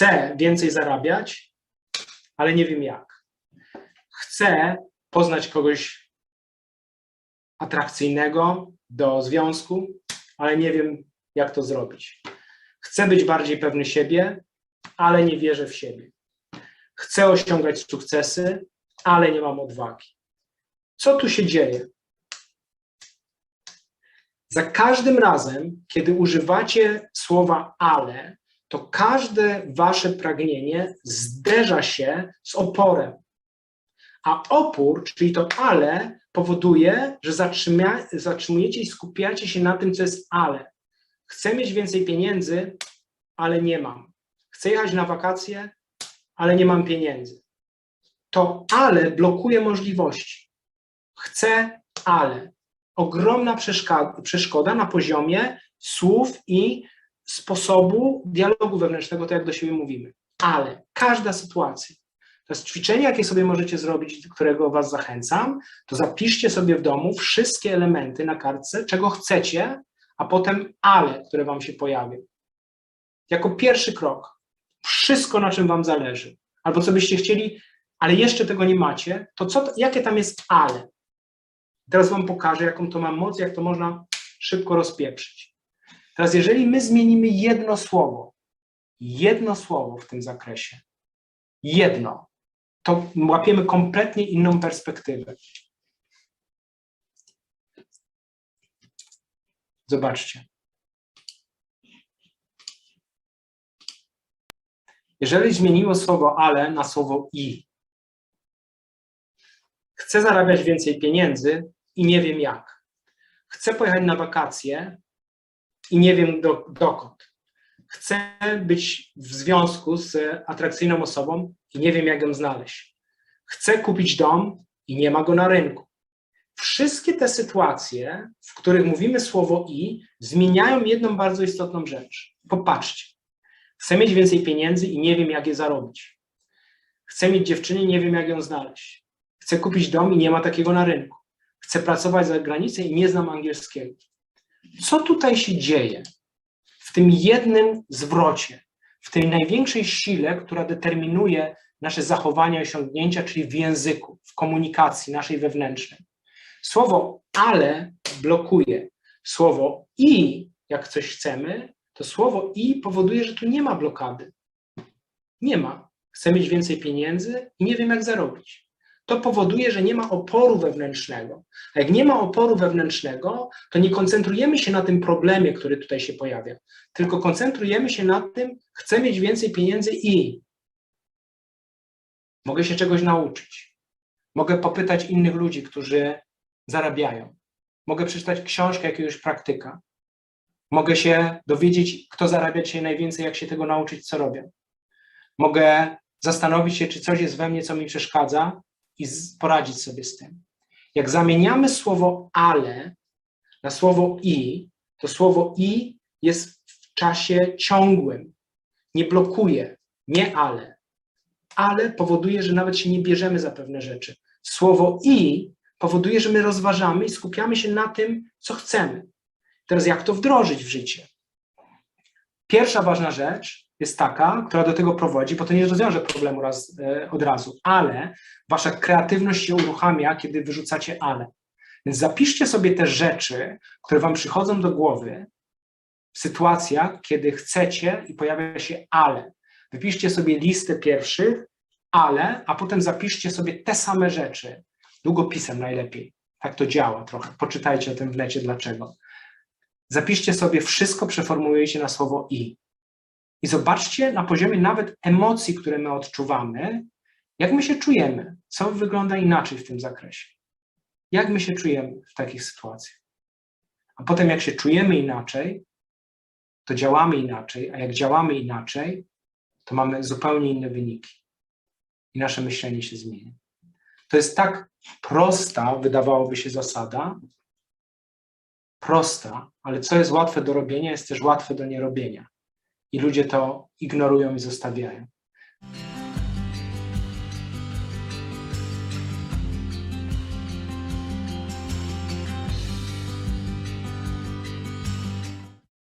Chcę więcej zarabiać, ale nie wiem jak. Chcę poznać kogoś atrakcyjnego do związku, ale nie wiem, jak to zrobić. Chcę być bardziej pewny siebie, ale nie wierzę w siebie. Chcę osiągać sukcesy, ale nie mam odwagi. Co tu się dzieje? Za każdym razem, kiedy używacie słowa ale, to każde wasze pragnienie zderza się z oporem. A opór, czyli to ale, powoduje, że zatrzymujecie i skupiacie się na tym, co jest ale. Chcę mieć więcej pieniędzy, ale nie mam. Chcę jechać na wakacje, ale nie mam pieniędzy. To ale blokuje możliwości. Chcę, ale. Ogromna przeszkoda na poziomie słów i sposobu dialogu wewnętrznego, to jak do siebie mówimy. Ale każda sytuacja. To jest ćwiczenie, jakie sobie możecie zrobić, którego Was zachęcam, to zapiszcie sobie w domu wszystkie elementy na kartce, czego chcecie, a potem ale, które Wam się pojawią. Jako pierwszy krok. Wszystko, na czym Wam zależy. Albo co byście chcieli, ale jeszcze tego nie macie, to co, jakie tam jest ale? Teraz Wam pokażę, jaką to ma moc, jak to można szybko rozpieprzyć. Teraz, jeżeli my zmienimy jedno słowo, jedno słowo w tym zakresie, jedno, to łapiemy kompletnie inną perspektywę. Zobaczcie. Jeżeli zmieniło słowo ale na słowo i, chcę zarabiać więcej pieniędzy i nie wiem jak. Chcę pojechać na wakacje i nie wiem do, dokąd. Chcę być w związku z atrakcyjną osobą i nie wiem, jak ją znaleźć. Chcę kupić dom i nie ma go na rynku. Wszystkie te sytuacje, w których mówimy słowo i, zmieniają jedną bardzo istotną rzecz. Popatrzcie. Chcę mieć więcej pieniędzy i nie wiem, jak je zarobić. Chcę mieć dziewczynę i nie wiem, jak ją znaleźć. Chcę kupić dom i nie ma takiego na rynku. Chcę pracować za granicą i nie znam angielskiego. Co tutaj się dzieje w tym jednym zwrocie, w tej największej sile, która determinuje nasze zachowania osiągnięcia, czyli w języku, w komunikacji naszej wewnętrznej? Słowo ale blokuje. Słowo i, jak coś chcemy, to słowo i powoduje, że tu nie ma blokady. Nie ma. Chcę mieć więcej pieniędzy i nie wiem, jak zarobić to powoduje, że nie ma oporu wewnętrznego. A jak nie ma oporu wewnętrznego, to nie koncentrujemy się na tym problemie, który tutaj się pojawia, tylko koncentrujemy się na tym, chcę mieć więcej pieniędzy i mogę się czegoś nauczyć. Mogę popytać innych ludzi, którzy zarabiają. Mogę przeczytać książkę jakiegoś praktyka. Mogę się dowiedzieć, kto zarabia dzisiaj najwięcej, jak się tego nauczyć, co robią. Mogę zastanowić się, czy coś jest we mnie, co mi przeszkadza, i poradzić sobie z tym. Jak zamieniamy słowo ale na słowo i, to słowo i jest w czasie ciągłym. Nie blokuje, nie ale. Ale powoduje, że nawet się nie bierzemy za pewne rzeczy. Słowo i powoduje, że my rozważamy i skupiamy się na tym, co chcemy. Teraz jak to wdrożyć w życie? Pierwsza ważna rzecz jest taka, która do tego prowadzi, bo to nie rozwiąże problemu raz, e, od razu, ale wasza kreatywność się uruchamia, kiedy wyrzucacie ale. Więc zapiszcie sobie te rzeczy, które wam przychodzą do głowy w sytuacjach, kiedy chcecie i pojawia się ale. Wypiszcie sobie listę pierwszych, ale, a potem zapiszcie sobie te same rzeczy. Długopisem najlepiej. Tak to działa trochę. Poczytajcie o tym w necie, dlaczego. Zapiszcie sobie wszystko, przeformułujecie na słowo i. I zobaczcie na poziomie nawet emocji, które my odczuwamy, jak my się czujemy, co wygląda inaczej w tym zakresie. Jak my się czujemy w takich sytuacjach. A potem, jak się czujemy inaczej, to działamy inaczej, a jak działamy inaczej, to mamy zupełnie inne wyniki. I nasze myślenie się zmienia. To jest tak prosta, wydawałoby się, zasada, prosta, ale co jest łatwe do robienia, jest też łatwe do nierobienia. I ludzie to ignorują i zostawiają.